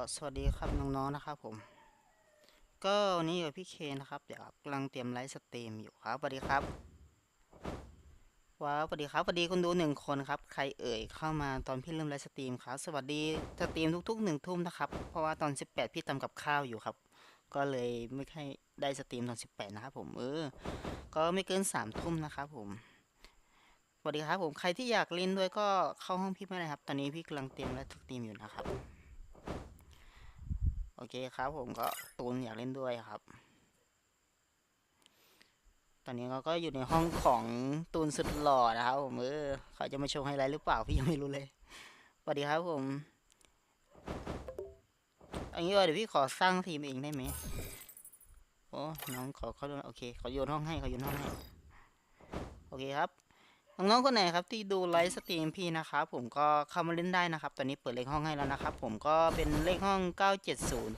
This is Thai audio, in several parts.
็สวัสดีครับน้องๆนะครับผม ก็วันนี้อยู่กับพี่เคนะครับเดี๋ยวกำลังเตรียมไลฟ์สตรีมอยู่ครับสวัสดีครับว้าวสวัสดีครับสวัสดีคนดูหนึ่งคนครับใครเอ่ยเข้ามาตอนพี่เริ่มไลฟ์สตรีมครับ สวัสดีสตรีมทุกๆหนึ่งทุ่มนะครับเพราะว่าตอน 18 พี่ทำกับข้าวอยู่ครับ ก็เลยไม่ค่อยได้สตรีมตอน 18 นะครับผมเออก็ไม่เกินสามทุ่มนะครับผมสวัสดีครับผมใครที่อยากเล่นด้วยก็เข้าห้องพี่ไม่ได้ครับ ตอนนี้พี่กำลังเตรียมไลฟ์สตรีมอยู่นะครับ โอเคครับผมก็ตูนอยากเล่นด้วยครับ ตอนนี้เราก็อยู่ในห้องของตูนสุดหล่อนะครับผมเออเขาจะมาโชว์ไฮไลท์หรือเปล่าพี่ยังไม่รู้เลยสวัสดีครับผมอันนี้เดี๋ยวพี่ขอสร้างทีมเองได้ไหมโอ้น้องขอเขาโอเคเขาโยนห้องให้เขาโยนห้องให้โอเคครับ น้องๆคนไหนครับที่ดูไลฟ์สตรีมพี่นะครับผมก็เข้ามาเล่นได้นะครับ ตอนนี้เปิดเลขห้องให้แล้วนะครับ ผมก็เป็นเลขห้อง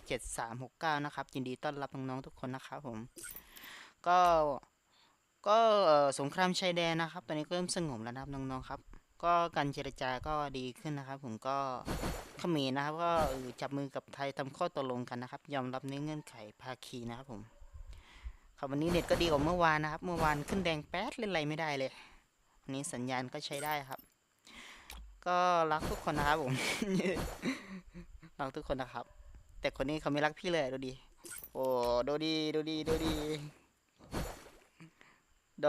9707369 นะครับ ยินดีต้อนรับน้องๆทุกคนนะครับผม ก็ก็สงครามชายแดนนะครับ ตอนนี้ก็เริ่มสงบแล้วนะครับน้องๆครับ ก็การเจรจาก็ดีขึ้นนะครับ ผมก็เขมรนะครับ ก็จับมือกับไทยทำข้อตกลงกันนะครับ ยอมรับในเงื่อนไขภาคีนะครับผมครับวันนี้เน็ตก็ดีกว่าเมื่อวานนะครับ เมื่อวานขึ้นแดงแป๊ดเล่นอะไรไม่ได้เลย นี้สัญญาณก็ใช้ได้ครับ ก็รักทุกคนนะครับผม รักทุกคนนะครับ แต่คนนี้เขาไม่รักพี่เลยดูดิโอ้ดูดีดูดีดูดีโด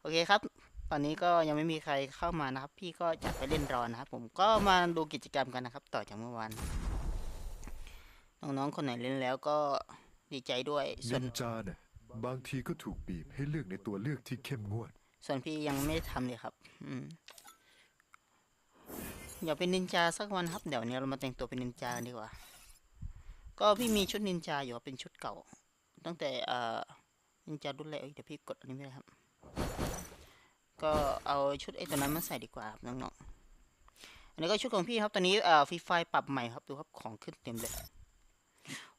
โอเคครับ ตอนนี้ก็ยังไม่มีใครเข้ามานะครับ พี่ก็จะไปเล่นรอนะครับผมก็มาดูกิจกรรมกันนะครับ ต่อจากเมื่อวานน้องๆคนไหนเล่นแล้วก็ดีใจด้วยส่วนนินจาเนี่ยบางทีก็ถูกบีบให้เลือกในตัวเลือกที่เข้มงวด ส่วนพี่ยังไม่ได้ทำเลยครับ อืมอยากเป็นนินจาสักวันครับ เดี๋ยวนี้เรามาแต่งตัวเป็นนินจานดีกว่า ก็พี่มีชุดนินจาอยู่เป็นชุดเก่า ตั้งแต่เอ่อนินจารุ่นแรกเอ้ยเดี๋ยวพี่กดอันนี้ไม่ได้ครับ ก็เอาชุดไอ้ตัวนั้นมาใส่ดีกว่าครับน้องๆ อันนี้ก็ชุดของพี่ครับ ตอนนี้เอ่อฟรีไฟปรับใหม่ครับ ดูครับของขึ้นเต็มเลย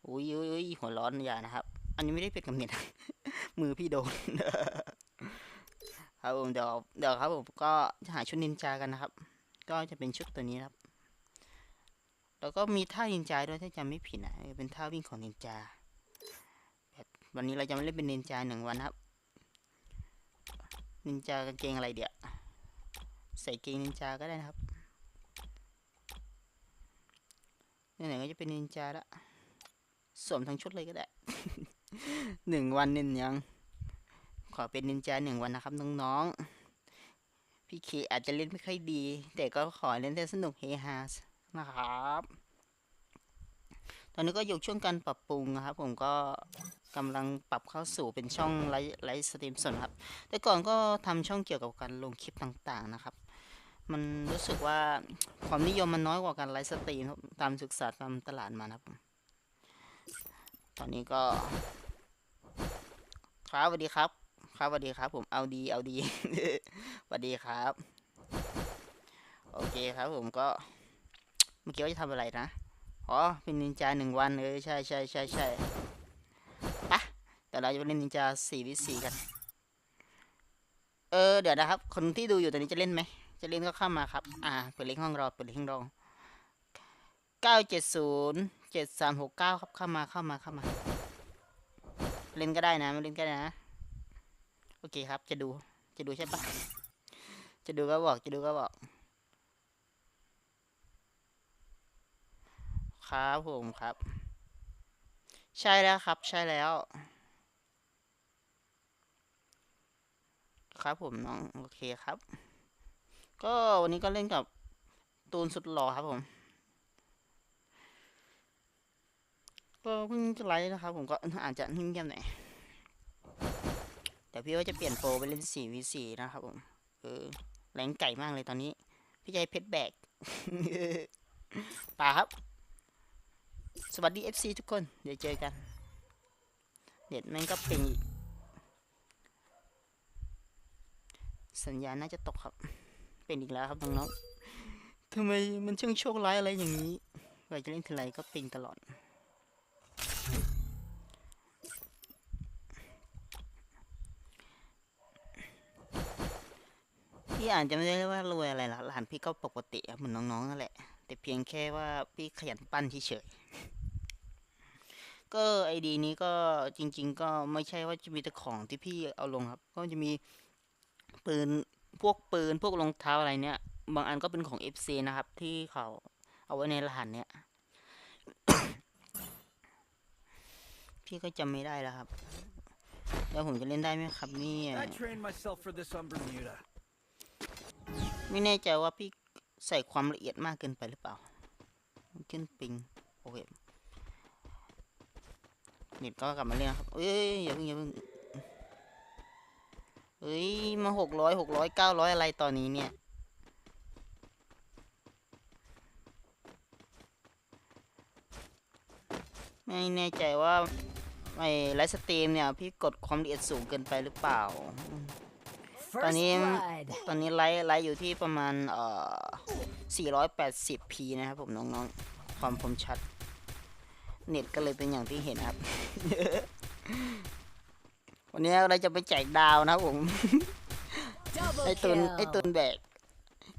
อุ้ยอุ้ยอุ้ยหัวร้อนอย่านะครับ อันนี้ไม่ได้เป็นกำเนิดมือพี่โดน ครับผมเดี๋ยวเดี๋ยวครับผมก็จะหาชุดนินจากันนะครับ ก็จะเป็นชุดตัวนี้ครับ แล้วก็มีท่านินจาด้วยถ้าจำไม่ผิดนะเป็นท่าวิ่งของนินจาแบบวันนี้เราจะมาเล่นเป็นนินจาหนึ่งวันครับ นินจากางเกงอะไรเดี๋ยวใส่เกงนินจาก็ได้นะครับไหนๆก็จะเป็นนินจาละสวมทั้งชุดเลยก็ได้หนึ่งวันนินยัง ขอเป็นนินจาหนึ่งวันนะครับน้องๆ พี่เคอาจจะเล่นไม่ค่อยดี แต่ก็ขอเล่นได้สนุกเฮฮานะครับ ตอนนี้ก็อยู่ช่วงการปรับปรุงนะครับ ผมก็กำลังปรับเข้าสู่เป็นช่องไลฟ์ไลฟ์สตรีมสดครับ แต่ก่อนก็ทำช่องเกี่ยวกับการลงคลิปต่างๆนะครับ มันรู้สึกว่าความนิยมมันน้อยกว่าการไลฟ์สตรีมตามศึกษาตามตลาดมานะครับ ตอนนี้ก็ครับสวัสดีครับ ครับสวัสดีครับ ผมเอาดีเอาดีสวัสดีครับ โอเคครับ ผมก็เมื่อกี้ว่าจะทำอะไรนะอ๋อเป็นนินจาหนึ่งวันเออใช่ใช่ใช่ใช่ปะเดี๋ยวเราจะเล่นนินจาสี่วิสี่กัน เออเดี๋ยวนะครับ คนที่ดูอยู่ตอนนี้จะเล่นไหมจะเล่นก็เข้ามาครับ อ่าเปิดเล่นห้องรอเปิดเล่นห้องรอเก้าเจ็ดศูนย์เจ็ดสามหกเก้าครับเข้ามาเข้ามาเข้ามา เล่นก็ได้นะไม่เล่นก็ได้นะ โอเคครับ จะดู จะดูใช่ปะจะดูก็บอก จะดูก็บอก ครับผมครับ ใช่แล้วครับ ใช่แล้ว ครับผมน้อง โอเคครับ ก็วันนี้ก็เล่นกับตูนสุดหล่อครับผม ก็เพิ่งจะไลฟ์นะครับผมก็อาจจะเงียบๆหน่อย แต่พี่ว่าจะเปลี่ยนโปรไปเล่น 4v4 นะครับผมเออแรงไก่มากเลยตอนนี้ พี่ใจเพชรแบกป่าครับ สวัสดี FC ทุกคน เดี๋ยวเจอกัน เด็ดแม่งก็เป็นอีก สัญญาณน่าจะตกครับ เป็นอีกแล้วครับน้องๆทำไมมันช่างโชคร้ายอะไรอย่างนี้เวลาจะเล่นทีไรก็ปิงตลอด พี่อ่านจะไม่ได้ว่ารวยอะไรหรอกหลานพี่ก็ปกติเหมือนน้องๆนั่นแหละ แต่เพียงแค่ว่าพี่ขยันปั้นเฉยๆก็ไอดีนี้ก็จริง ๆ ก็ไม่ใช่ว่าจะมีแต่ของที่พี่เอาลงครับ ก็จะมีปืนพวกปืนพวกรองเท้าอะไรเนี่ย บางอันก็เป็นของ FC นะครับ ที่เขาเอาไว้ในรหัสเนี่ย พี่ก็จำไม่ได้แล้วครับ แล้วผมจะเล่นได้ไหมครับเนี่ ไม่แน่ใจว่าพี่ใส่ความละเอียดมากเกินไปหรือเปล่าขึ้นปิงโอเคเน็ตก็กลับมาเล่นนะครับเอ้ยอย่าเพิ่งอย่าเพิ่งเฮ้ยมาหกร้อยหกร้อยเก้าร้อยอะไรตอนนี้เนี่ยไม่แน่ใจว่าไอ้ไลฟ์สตรีมเนี่ย พี่กดความละเอียดสูงเกินไปหรือเปล่า First Tao niêm- blood. ตอนนี้ไลฟ์ไลฟ์อยู่ที่ประมาณเอ่อ 480p นะครับผมน้องๆ ความคมชัด เน็ตก็เลยเป็นอย่างที่เห็นครับ วันนี้เราจะไปแจกดาวนะครับผม Double ไอตุน kill. ไอตุนแบก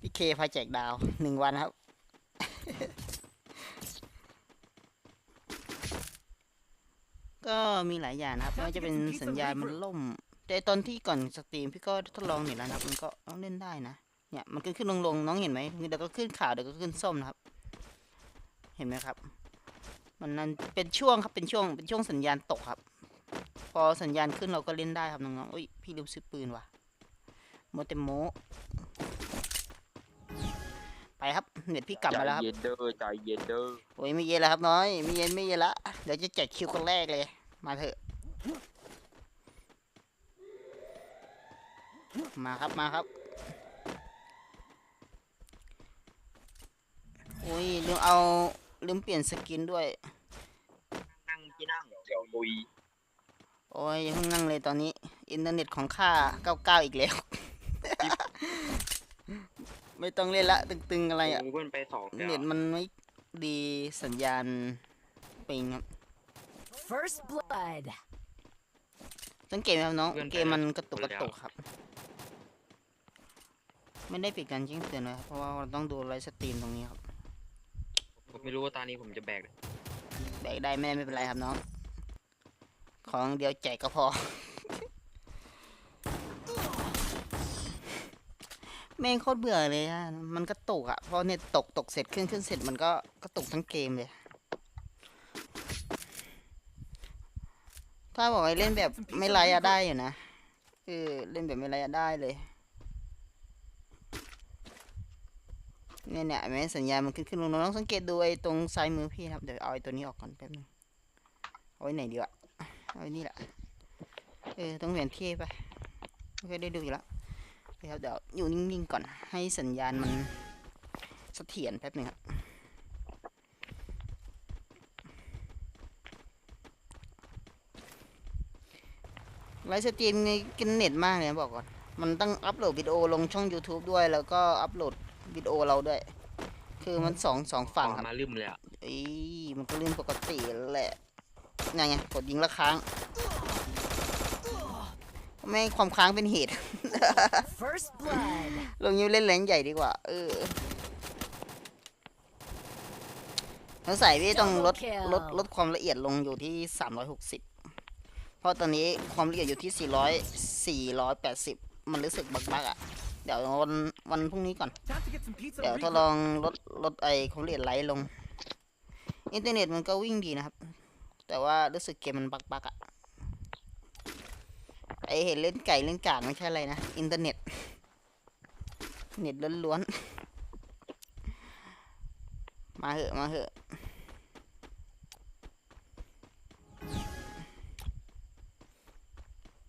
พี่เคพาแจกดาวหนึ่งวันครับก็มีหลายอย่างนะครับไม่ว่าจะเป็นสัญญาณมันล่ม แต่ตอนที่ก่อนสตรีมพี่ก็ทดลองเห็นแล้วนะครับมันก็ต้องเล่นได้นะเนี่ยมันขึ้นขึ้นลงลงน้องเห็นไหมเดี๋ยวก็ขึ้นขาวเดี๋ยวก็ขึ้นส้มนะครับ เห็นไหมครับ มันนั้นเป็นช่วงครับเป็นช่วงเป็นช่วงสัญญาณตกครับ พอสัญญาณขึ้นเราก็เล่นได้ครับน้องๆอุ้ยพี่ลืมซื้อปืนว่ะโมเตโมไปครับเน็ตพี่กลับมาแล้วครับใจเย็นเด้อใจเย็นเด้อโอ้ยไม่เย็นแล้วครับน้อยไม่เย็นไม่เย็นละเดี๋ยวจะแจกคิวคนแรกเลย มาเถอะ มาครับมาครับโอ้ยลืมเอาลืมเปลี่ยนสกินด้วย นั่งที่นั่งเดี๋ยวลุยโอ้ยอย่าเพิ่งนั่งเลยตอนนี้ อินเทอร์เน็ตของข้า99อีกแล้ว ไม่ต้องเล่นละ ตึงๆอะไรอะกูเพื่อนไปสองแล้วเน็ตมันไม่ดีสัญญาณปิงครับ First blood. สังเกตไหมครับน้อง เกมมันกระตุกกระตุกครับ ไม่ได้ปิดการแจ้งเตือนนะครับเพราะว่าเราต้องดูไลฟ์สตรีมตรงนี้ครับผมไม่รู้ว่าตอนนี้ผมจะแบกแบกได้ไม่ได้ไม่เป็นไรครับน้อง ของเดียวแจกก็พอ แม่งโคตรเบื่อเลยอะมันกระตุกอะพอเน็ตตกตกเสร็จขึ้นขึ้นเสร็จมันก็กระตุกทั้งเกมเลย ถ้าบอกให้เล่นแบบไม่ไลฟ์อะได้อยู่นะเออเล่นแบบไม่ไลฟ์อะได้เลย เนี่ยเนี่ยแม้สัญญาณมันขึ้นขึ้นลงลงน้องสังเกตดูไอ้ตรงซ้ายมือพี่ครับ เดี๋ยวเอาไอ้ตัวนี้ออกก่อนแป๊บนึงเอาไว้ไหนดีวะเอาไว้นี่แหละ เออต้องเปลี่ยนที่ไปไม่เคยได้ดูอยู่แล้วเครับเดี๋ยวอยู่นิ่งๆก่อนให้สัญญาณมันเสถียรแป๊บนึงครับไลฟ์สตรีมนี่กินเน็ตมากเลยนะบอกก่อน มันต้องอัปโหลดวิดีโอลงช่อง YouTube ด้วย แล้วก็อัปโหลด วิดีโอเราด้วย คือมันสองสองฝั่งครับมาลืมเลยอะเอ้ยมันก็เรื่องปกติแหละยังไงกดยิงละครั้ง ไม่ให้ความค้างเป็นเหตุ First blood. ลงยิ้เล่นแรงใหญ่ดีกว่า เออสงสัยพี่ต้องลด Double kill ลดลดความละเอียดลงอยู่ที่ 360 เพราะตอนนี้ความละเอียดอยู่ที่ 400 480 มันรู้สึกบักๆอะเดี๋ยววันวันพรุ่งนี้ก่อน Time to get some pizza. เดี๋ยว to ทด regroup. ลองลดลดไอความละเอียดไลท์ลง อินเทอร์เน็ตมันก็วิ่งดีนะครับ แต่ว่ารู้สึกเกมมันบักบักๆอะไอเห็นเล่นไก่เล่นกากไม่ใช่อะไรนะ อินเทอร์เน็ต เน็ตล้วนๆ มาเหอะมาเหอะ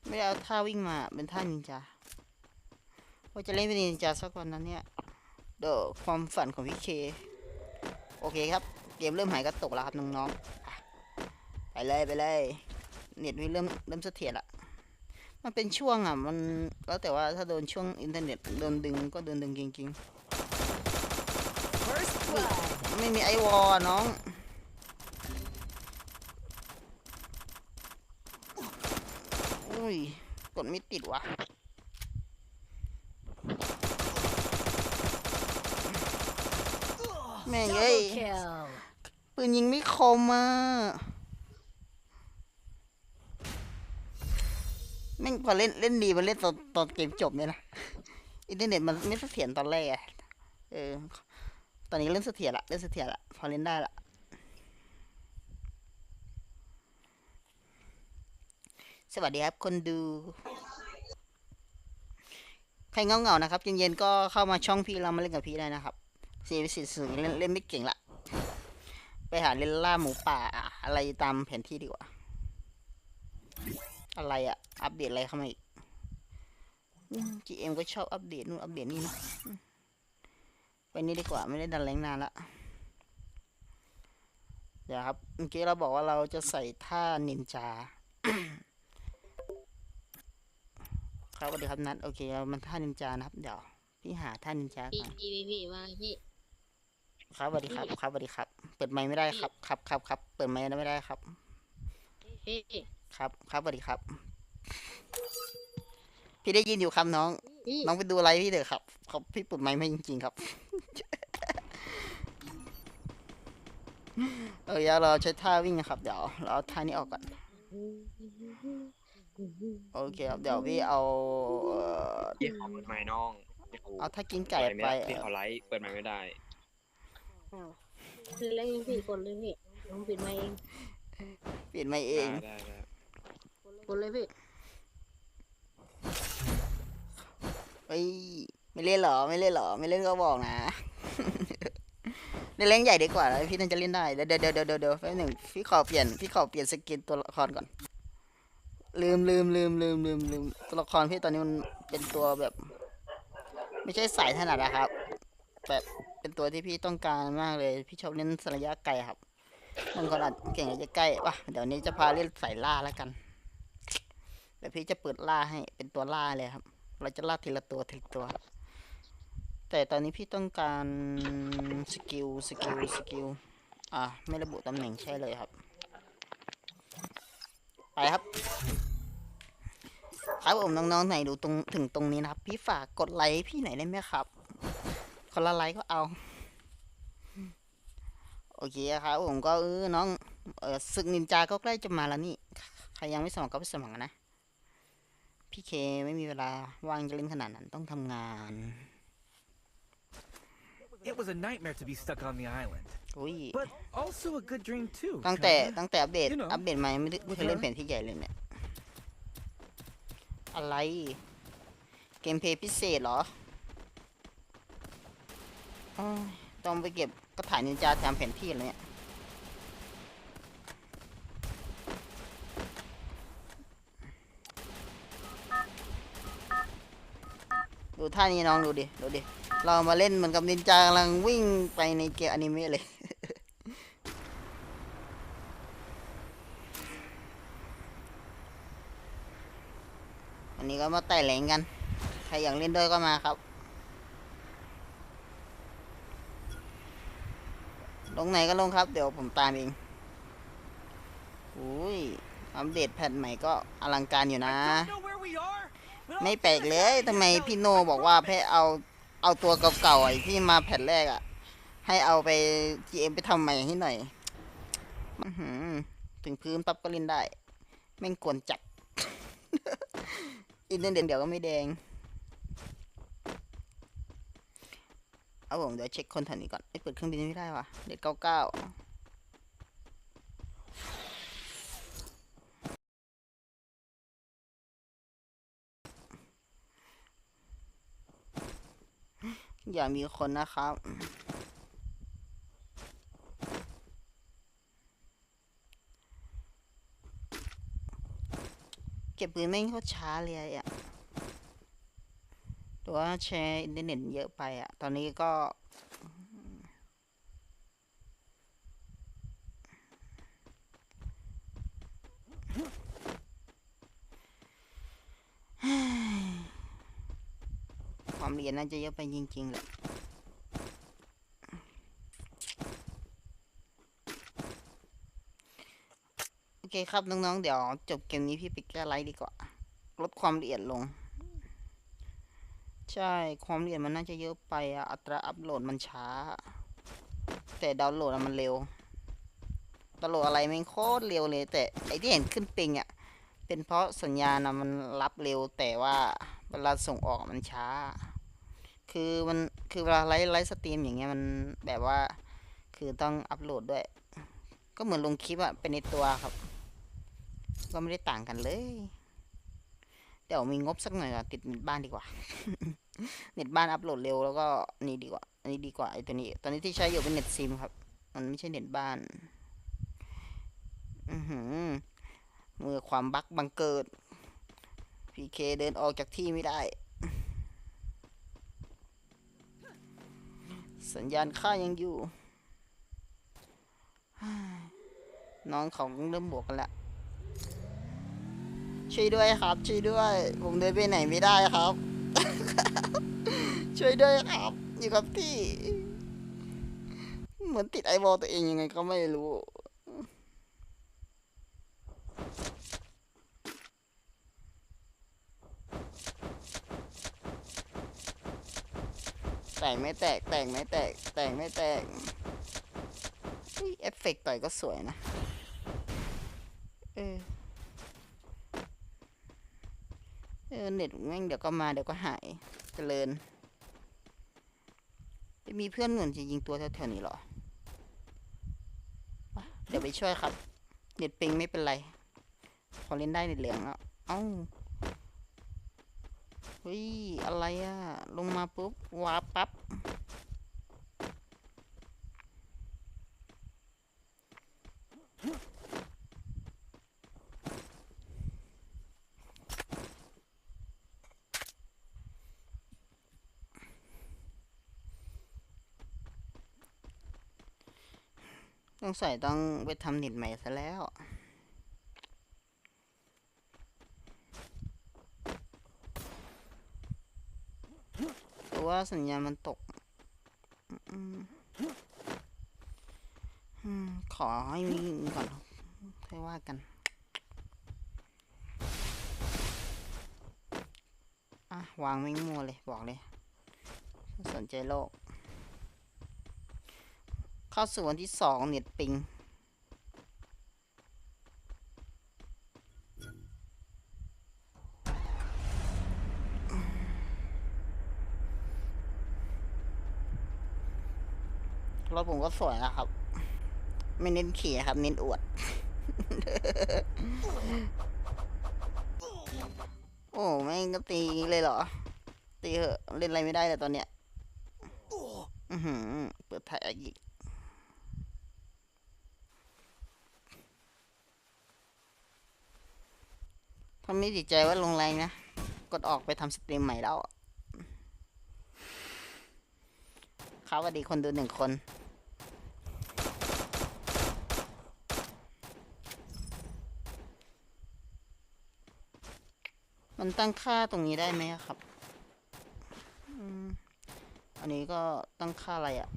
ไม่ได้เอาท่าวิ่งมาเป็นท่านินจา ว่าจะเล่นเป็นนินจาสักวันนั้นเนี่ยเดี๋ยวความฝันของพี่เค โอเคครับ เกมเริ่มหายกระตุกแล้วครับน้องๆ ไปเลยไปเลย เน็ตพี่เริ่มเริ่มเสถียรละ มันเป็นช่วงอะ มันแล้วแต่ว่าถ้าโดนช่วงอินเทอร์เน็ตโดนดึงก็โดนดึงจริงๆ ไม่มีไอวอลน้องอุ้ยกดไม่ติดวะ ม่งเอ้ย Double kill. ปืนยิงไม่คมอะแม่งพอเล่นเล่นดีมันเล่นตอนตอนเกมจบเนี่ยนะ อินเทอร์เน็ตมันไม่เสถียรตอนแรกอะเออ ตอนนี้เล่นเสถียรละเล่นเสถียรละพอเล่นได้ละ สวัสดีครับคนดู ใครเงาเงาๆนะครับเย็นๆก็เข้ามาช่องพี่เรามาเล่นกับพี่ได้นะครับ สีสิสูงเล่นเล่นไม่เก่งละ ไปหาเล่นล่าหมูป่าอะไรตามแผนที่ดีกว่า อะไรอะอัปเดตอะไรเข้ามาอีกอืม GM ก็ชอบอัปเดตนู่นอัปเดตนี่นะไปนี่ดีกว่าไม่ได้ดันแรงนานละเดี๋ยวครับเมื่อกี้เราบอกว่าเราจะใส่ท่านินจา ครับสวัสดีครับนัดโอเคเรามันท่านินจานะครับ เดี๋ยว พี่หาท่านินจาก่อนพี่พี่พี่ว่าพี่ ครับสวัสดีครับ ครับสวัสดีครับ เปิดไมค์ไม่ได้ครับ ครับครับครับเปิดไมค์ไม่ได้ครับ พี่ครับ ครับสวัสดีครับ พี่ได้ยินอยู่ครับน้อง พี่น้องไปดูอะไรพี่เถอะครับครับพี่เปิดไมค์ไม่จริงๆครับ เออเดี๋ยวเราใช้ท่าวิ่งนะครับ เดี๋ยวเราเอาท่านี้ออกก่อน โอเคครับ เดี๋ยวพี่เอาเอ่อพี่ขอเปิดไม้น้องพี่ขเอาท่ากินไก่เปิดม่ไปด้พี่เอ่ขออไลฟ์เปิดไม้ไม่ได้ คือเล่นพี่คนเลยพี่ผมปิดไมาเองเปลี่ยนไมค์เอได้ง ได้ได้คนเลยพี่เฮ้ยไม่เล่นเหรอไม่เล่นเหรอไม่เล่นก็บอกนะ เล่นเล่นใหญ่ดีกว่าแล้วพี่น่าจะเล่นได้เดี๋ยวเดี๋ยวเดี๋ยวเดี๋ยวเดี๋ยวแป๊บหนึ่งพี่ขอเปลี่ยนพี่ขอเปลี่ยนสกินตัวละครก่อน ลืมลืมลืมลืมลืมลืมตัวละครพี่ตอนนี้มันเป็นตัวแบบ ไม่ใช่สายถนัดนะครับแบบ เป็นตัวที่พี่ต้องการมากเลย พี่ชอบเล่นระยะไกลครับบางคนอาจเก่งระยะใกล้ป่ะเดี๋ยวนี้จะพาเล่นสายล่าแล้วกันเดี๋ยวพี่จะเปิดล่าให้เป็นตัวล่าเลยครับ เราจะล่าทีละตัวทีละตัว แต่ตอนนี้พี่ต้องการสกิลสกิลสกิลอ่าไม่ระบุตำแหน่งใช่เลยครับ ไปครับครับผมน้องๆไหนดูตรงถึงตรงนี้นะครับ พี่ฝากกดไลค์พี่ไหนได้ไหมครับ คนละไลค์ก็เอา โอเคครับผมก็เออน้องเออศึกนินจาก็ใกล้จะมาแล้วนี่ ใครยังไม่สมัครก็ไปสมัครนะ พี่เคไม่มีเวลาว่างจะเล่นขนาดนั้นต้องทำงาน It was a nightmare to be stuck on the island, อุ้ย but also a good dream too. ตั้งแต่ kinda. ตั้งแต่อัปเดต You know, อัปเดตมายังไม่ได้ไม่เคยเล่น okay. แผนที่ใหญ่เลยเนี่ย อะไร เกมเพลย์พิเศษเหรออ้าว ต้องไปเก็บกระถ่ายนินจาแถมแผนที่เลยเนี่ยดูท่านี้น้องดูดิ ดูดิ เรามาเล่นเหมือนกับนินจากำลังวิ่งไปในเกมอนิเมะเลย วันนี้ก็มาไต่แหลงกัน ใครอยากเล่นด้วยก็มาครับ ลงไหนก็ลงครับ เดี๋ยวผมตามเองอุ้ยอัปเดตแพทใหม่ก็อลังการอยู่นะ ไม่แปลกเลยทำไมพี่โนบอกว่าให้เอาเอาตัวเก่าๆไอ้ที่มาแผ่นแรกอะ ให้เอาไป GM ไปทำใหม่ให้หน่อยหือถึงพื้นปั๊บก็เล่นได้ แม่งกวนจัด อินเทอร์เน็ตเดี๋ยวก็ไม่แดง เอาผมเดี๋ยวเช็คคนแถวนี้ก่อนไอ้เปิดเครื่องบินไม่ได้วะเด็ดเก้าเก้าอย่ามีคนนะครับ เก็บปืนแม่งโคตรช้าเลยอะ ตัวาแชร์อินเทอร์เน็ตเยอะไปอะตอนนี้ก็ความเรียนน่าจะเยอะไปจริงๆแหละโอเคครับน้องๆ เดี๋ยวจบเกมนี้พี่ไปแก้ไลท์ดีกว่า ลดความละเอียดลง ใช่ ความละเอียดมันน่าจะเยอะไปอะอัตราอัพโหลดมันช้า แต่ดาวน์โหลดมันเร็วดาวน์โหลดอะไรแม่งโคตรเร็วเลย แต่ไอที่เห็นขึ้นปิงอะเป็นเพราะสัญญาณอะมันรับเร็วแต่ว่าเวลาส่งออกมันช้า คือมันคือเวลาไลฟ์ไลฟ์สตรีมอย่างเงี้ยมันแบบว่า คือต้องอัพโหลดด้วย ก็เหมือนลงคลิปอะเป็นในตัวครับ ก็ไม่ได้ต่างกันเลย ดี๋ยวมีงบสักหน่อยก่อนติดเน็ตบ้านดีกว่า เน็ตบ้านอัพโหลดเร็วแล้วก็นี่ดีกว่า อันนี้ดีกว่าไอ้ตัวนี้ ตอนนี้ที่ใช้อยู่เป็นเน็ตซิมครับ มันไม่ใช่เน็ตบ้าน อือหือเมื่อความบั๊กบังเกิด พีเคเดินออกจากที่ไม่ได้ สัญญาณค่ายังอยู่ น้องเขาเริ่มบวกกันแล้ว ช่วยด้วยครับ ช่วยด้วย ผมเดินไปไหนไม่ได้ครับ ช่วยด้วยครับ อยู่กับที่ เหมือนติดไอวอลตัวเองยังไงก็ไม่รู้แตกไม่แตกแตกไม่แตกแตกไม่แตกอุ๊ยเอฟเฟกต์ต่อยก็สวยนะ เออ เออเน็ตแม่งเดี๋ยวก็มาเดี๋ยวก็หายเจริญจะมีเพื่อนเหมือนจะยิงตัวแถวๆนี้หรอ เดี๋ยวไปช่วยครับ เน็ตปิงไม่เป็นไร พอเล่นได้เน็ตเหลืองแล้วเอ้าเฮ้ย อะไรอะลงมาปุ๊บวาร์ปปั๊บ งใส่ต้องไปทำเน็ตใหม่ซะแล้ว เพราะว่าสัญญาณมันตกอขอให้มีก่อนค่อยว่ากันอะวางไม่มัวเลย บอกเลย สนใจโลก เข้าสู่วันที่สองเน็ตปิง รถผมก็สวยนะครับ ไม่เน้นขี่ครับ เน้นอวด โอ้แม่งก็ตีเลยเหรอ ตีเหอะ เล่นอะไรไม่ได้เลยตอนเนี้ย อือหือ เปิดถ่ายอีก ถ้าไม่ติดใจว่าลงแรงนะ กดออกไปทำสตรีมใหม่แล้วครับสวัสดีคนดูหนึ่งคนมันตั้งค่าตรงนี้ได้ไหมครับ อันนี้ก็ตั้งค่าอะไรอะ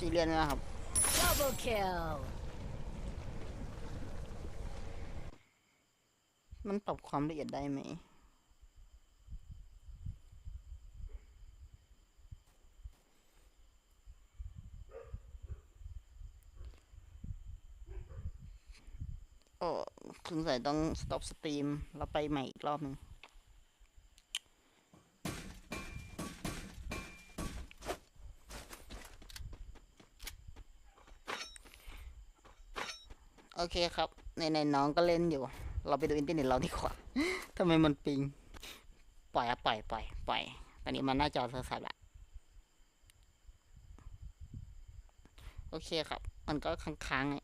ซีเรียสนะครับ Double kill. มันปรับความละเอียดได้ไหมโอ้สงสัยต้อง stop stream แล้วไปใหม่อีกรอบหนึ่ง โอเคครับ ในในน้องก็เล่นอยู่ เราไปดูอินเทอร์เน็ตเราดีกว่าทำไมมันปิง ปล่อยอะปล่อยปล่อยปล่อย ตอนนี้มันหน้าจอโทรศัพท์ละโอเคครับ มันก็ค้างๆไง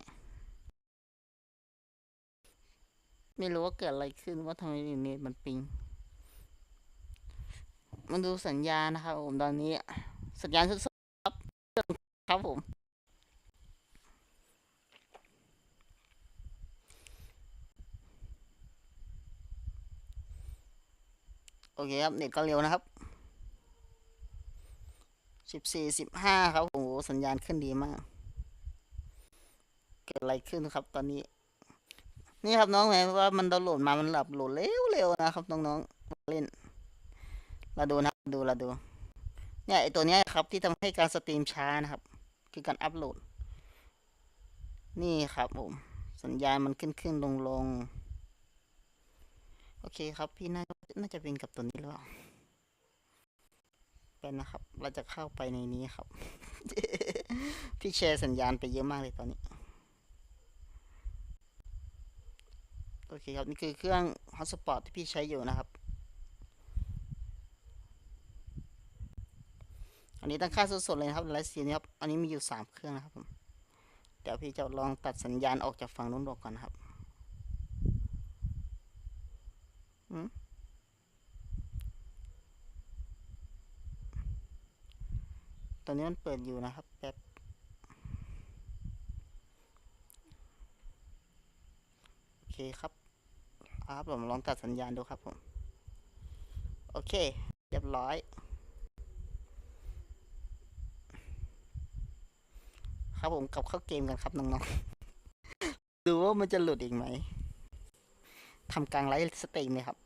ไม่รู้ว่าเกิดอะไรขึ้นว่าทำไมอยู่เน็ตมันปิง มันดูสัญญาณนะครับผมตอนนี้ สัญญาณสุดๆครับ ครับผม โอเคครับ เน็ตก็เร็วนะครับสิบสี่สิบห้าครับ โอ้โห สัญญาณขึ้นดีมาก เกิดอะไรขึ้นครับตอนนี้ นี่ครับน้องแหมว่ามันดาวน์โหลดมา มันหลับโหลดเร็วๆนะครับน้องๆ เล่น เราดูนะดูเราดู เนี่ยไอตัวนี้ครับที่ทำให้การสตรีมช้านะครับ คือการอัพโหลด นี่ครับผม สัญญาณมันขึ้นขึ้นลงลง โอเคครับ พี่น่าน่าจะเป็นกับตัวนี้หรือเปล่าเป็นนะครับ เราจะเข้าไปในนี้ครับ พี่แชร์สัญญาณไปเยอะมากเลยตอนนี้ โอเคครับ นี่คือเครื่อง hotspot ที่พี่ใช้อยู่นะครับ อันนี้ตั้งค่าสดๆเลยครับไลฟ์สตรีมนครับ อันนี้มีอยู่สามเครื่องนะครับผม เดี๋ยวพี่จะลองตัดสัญญาณออกจากฝั่งนู้นออกก่อนนะครับอืม ตอนนี้มันเปิดอยู่นะครับ แป๊บ โอเคครับอาครับผมลองตัดสัญญาณดูครับผม โอเค เรียบร้อย ครับผมกลับเข้าเกมกันครับน้องๆ ดูว่ามันจะหลุดอีกไหมทำกลางไลฟ์สตรีมเลยครับ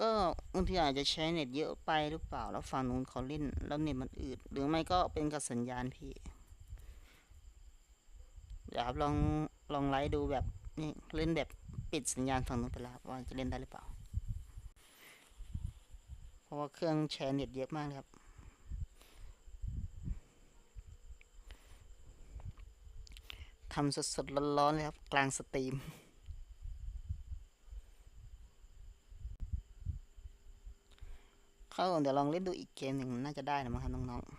ก็บางทีอาจจะใช้เน็ตเยอะไปหรือเปล่า แล้วฝั่งนู้นเขาเล่น แล้วเน็ตมันอืด หรือไม่ก็เป็นกับสัญญาณพี่เดี๋ยวครับลองลองไลฟ์ดูแบบนี่เล่นแบบปิดสัญญาณฝั่งนู้นไปแล้วว่าจะเล่นได้หรือเปล่า เพราะว่าเครื่องแชร์เน็ตเยอะมากครับ ทำสดๆร้อนๆเลยครับ กลางสตรีม เข้าเดี๋ยวลองเล่นดูอีกเกมหนึ่งน่าจะได้นะมั้งครับน้องๆ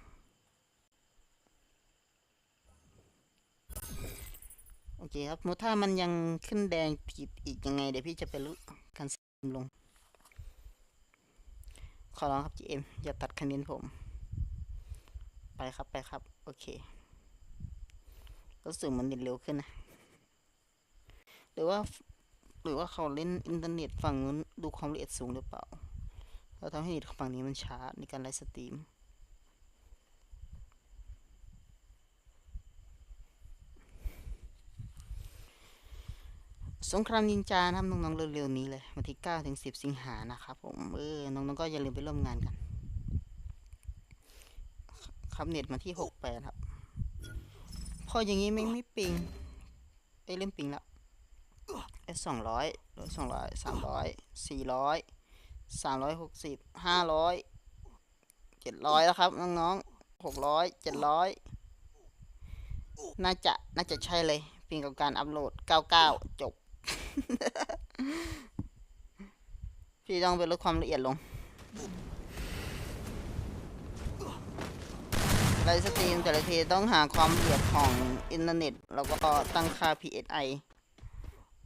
โอเคครับมุถ้ามันยังขึ้นแดงผิดอีกยังไง เดี๋ยวพี่จะไปลุกกันสตรีมลง ขอร้องครับ GM อย่าตัดคะแนนผม ไปครับไปครับ โอเครู้สึกมันเน็ตเร็วขึ้นนะ หรือว่า หรือว่าเขาเล่นอินเทอร์เน็ตฝั่งนู้นดูความละเอียดสูงหรือเปล่า แล้วทำให้เน็ตฝั่งนี้มันช้าในการไลฟ์สตรีมสงครามนินจานะครับน้องๆเร็วๆนี้เลยวันที่9ถึง10 สิงหานะครับผมเออน้องๆก็อย่าลืมไปร่วมงานกัน ครับเน็ตมาที่ 68 ครับ พออย่างนี้ไม่ไม่ปิงไอ้เริ่มปิงแล้วไอ้สองร้อยร้อยสองร้อยสามร้อยสี่ร้อย สามร้อยหกสิบห้าร้อยเจ็ดร้อยแล้วครับน้องๆหกร้อยเจ็ดร้อยน่าจะน่าจะใช่เลยปิงกับการอัพโหลดเก้าเก้าจบ พี่ต้องไปลดความละเอียดลงไลฟ์สตรีมแต่ละทีต้องหาความละเอียดของอินเทอร์เน็ต แล้วก็ตั้งค่า PSI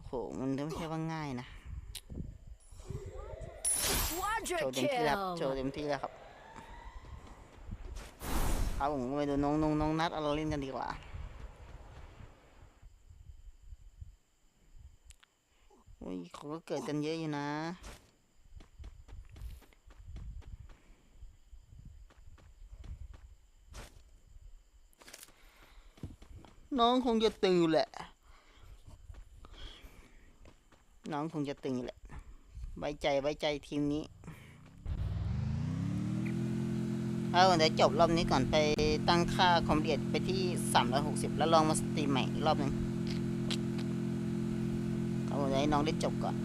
โห มันไม่ใช่ว่าง่ายนะ โชว์เต็มที่แล้วครับโชว์ kill. เต็มที่แล้วครับครับผมไปดูน้องน้องน้องนัดเอาเราเล่นกันดีกว่าอุ้ยเขาก็เกิดกันเยอะอยู่นะน้องคงจะตึงอยู่แหละ น้องคงจะตึงอยู่แหละ ไว้ใจไว้ใจทีมนี้เอาเดี๋ยวจบรอบนี้ก่อนไปตั้งค่าคอมเดียดไปที่ 360 แล้วลองมาสตรีมใหม่อีกรอบหนึ่งเอาเดี๋ยวให้น้องได้จบก่อน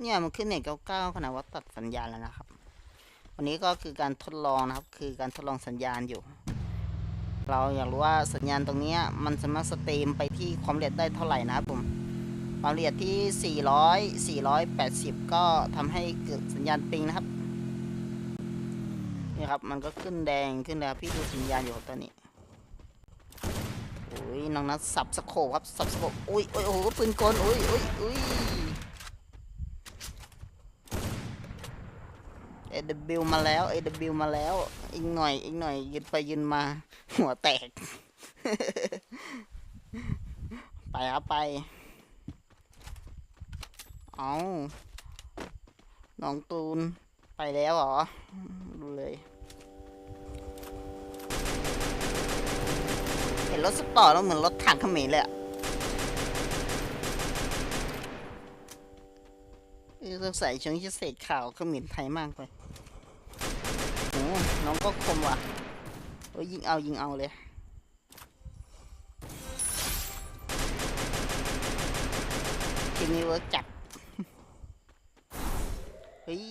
เนี่ยมันขึ้นเน็ตเก้าเก้าขนาดว่าตัดสัญญาณแล้วนะครับ วันนี้ก็คือการทดลองนะครับ คือการทดลองสัญญาณอยู่ เราอยากรู้ว่าสัญญาณตรงนี้มันสามารถสตรีมไปที่ความละเอียดได้เท่าไหร่นะครับผมความละเอียดที่ 400 480 ก็ทำให้เกิดสัญญาณปิงนะครับนี่ครับมันก็ขึ้นแดงขึ้นแล้วพี่ดูสัญญาณอยู่ตอนนี้โอ้ยน้องนัทสับสโคปครับสับสโคปอุ้ยโอ้ยโอ้โหปืนกลอุ้ยอุ้ยอุ้ย AW มาแล้ว AW มาแล้ว อีกหน่อย อีกหน่อย ยืนไปยืนมา หัวแตก ไปครับไป เอาน้องตูน ไปแล้วเหรอ ดูเลย เห็นรถสปอร์ตแล้วเหมือนรถถังเขมรเลยอะเออสงสัยช่วงที่เศษข่าวเขมรไทยมากไป น้องก็คมว่ะโอ้ยยิงเอายิงเอาเลยทีมนี้เวิร์กจัดเฮ้ย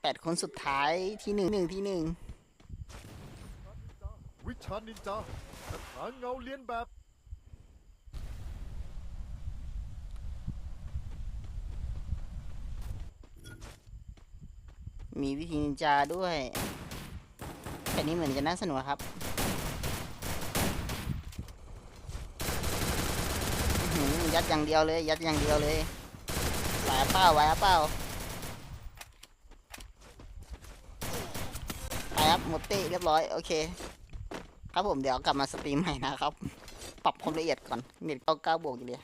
แปดคนสุดท้ายที่หนึ่งหนึ่งที่หนึ่งวิชานินจาคาถาเงาเลียนแบบ มีวิธีนินจาด้วยแต่นี้เหมือนจะน่าสนุกครับยัดอย่างเดียวเลย ยัดอย่างเดียวเลยไหวอะเป้าไหวอะเป้าไปครับหมดเต้เรียบร้อย โอเค ครับผมเดี๋ยวกลับมาสตรีมใหม่นะครับ ปรับความละเอียดก่อนเน็ตเก้าเก้าบวกอยู่เลย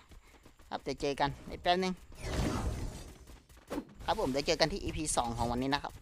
ครับเดี๋ยวเจอกันในแป๊บนึง ครับผมเดี๋ยวเจอกันที่ EP 2 ของวันนี้นะครับ